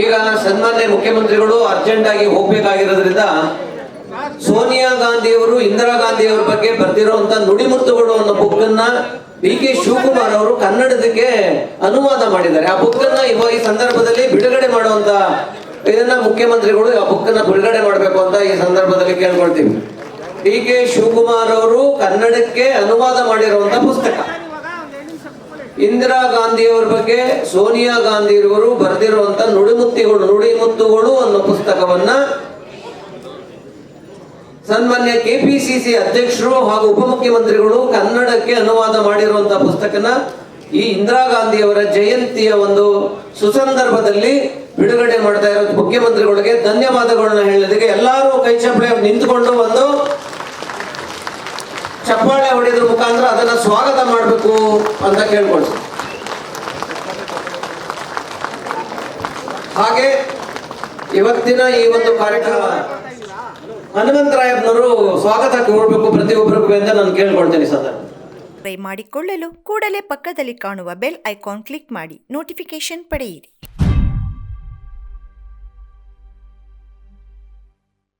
ಈಗ ಸನ್ಮಾನ್ಯ ಮುಖ್ಯಮಂತ್ರಿಗಳು ಅರ್ಜೆಂಟ್ ಆಗಿ ಹೋಗ್ಬೇಕಾಗಿರೋದ್ರಿಂದ ಸೋನಿಯಾ ಗಾಂಧಿಯವರು, ಇಂದಿರಾ ಗಾಂಧಿ ಅವರ ಬಗ್ಗೆ ಬರೆದಿರುವಂತ ನುಡಿಮುತ್ತುಗಳು ಅನ್ನೋ ಬುಕ್ ಅನ್ನ ಬಿ ಕೆ ಶಿವಕುಮಾರ್ ಅವರು ಕನ್ನಡದಕ್ಕೆ ಅನುವಾದ ಮಾಡಿದ್ದಾರೆ. ಆ ಬುಕ್ ಅನ್ನ ಈ ಸಂದರ್ಭದಲ್ಲಿ ಬಿಡುಗಡೆ ಮಾಡುವಂತ ಇದನ್ನ ಮುಖ್ಯಮಂತ್ರಿಗಳು ಆ ಬುಕ್ ಬಿಡುಗಡೆ ಮಾಡಬೇಕು ಅಂತ ಈ ಸಂದರ್ಭದಲ್ಲಿ ಕೇಳ್ಕೊಳ್ತೀವಿ. ಡಿ ಕೆ ಶಿವಕುಮಾರ್ ಅವರು ಕನ್ನಡಕ್ಕೆ ಅನುವಾದ ಮಾಡಿರುವಂತ ಪುಸ್ತಕ. ಇಂದಿರಾ ಗಾಂಧಿ ಅವರ ಬಗ್ಗೆ ಸೋನಿಯಾ ಗಾಂಧಿ ಅವರು ಬರೆದಿರುವಂತ ನುಡಿಮುತ್ತಿಗಳು ನುಡಿಮುತ್ತುಗಳು ಅನ್ನೋ ಪುಸ್ತಕವನ್ನ ಸನ್ಮಾನ್ಯ ಕೆಪಿಸಿಸಿ ಅಧ್ಯಕ್ಷರು ಹಾಗೂ ಉಪಮುಖ್ಯಮಂತ್ರಿಗಳು ಕನ್ನಡಕ್ಕೆ ಅನುವಾದ ಮಾಡಿರುವಂತಹ ಪುಸ್ತಕನ ಈ ಇಂದಿರಾ ಗಾಂಧಿಯವರ ಜಯಂತಿಯ ಒಂದು ಸುಸಂದರ್ಭದಲ್ಲಿ ಬಿಡುಗಡೆ ಮಾಡ್ತಾ ಇರೋ ಮುಖ್ಯಮಂತ್ರಿಗಳಿಗೆ ಧನ್ಯವಾದಗಳನ್ನ ಹೇಳೋದಕ್ಕೆ ಎಲ್ಲರೂ ಕೈ ಚಪ್ಪಳೆ ನಿಂತುಕೊಂಡು ಒಂದು ಚಪ್ಪಾಳೆ ಹೊಡೆದ್ರ ಮುಖಾಂತರ ಅದನ್ನ ಸ್ವಾಗತ ಅಂತ ಕೇಳ್ಕೊಳ್ತೀವಿ ಹಾಗೆ ಇವತ್ತಿನ ಈ ಒಂದು ಕಾರ್ಯಕ್ರಮ ಹನುಮಂತರಾಯಪ್ಪನವರು ಸ್ವಾಗತ ಕೋರ್ಬೇಕು ಪ್ರತಿಯೊಬ್ಬರಿಗೂ ಅಂತ ನಾನು ಕೇಳ್ಕೊಳ್ತೇನೆ ಸದಾ ಟ್ರೈ ಮಾಡಿಕೊಳ್ಳಲು ಕೂಡಲೇ ಪಕ್ಕದಲ್ಲಿ ಕಾಣುವ ಬೆಲ್ ಐಕಾನ್ ಕ್ಲಿಕ್ ಮಾಡಿ ನೋಟಿಫಿಕೇಶನ್ ಪಡೆಯಿರಿ.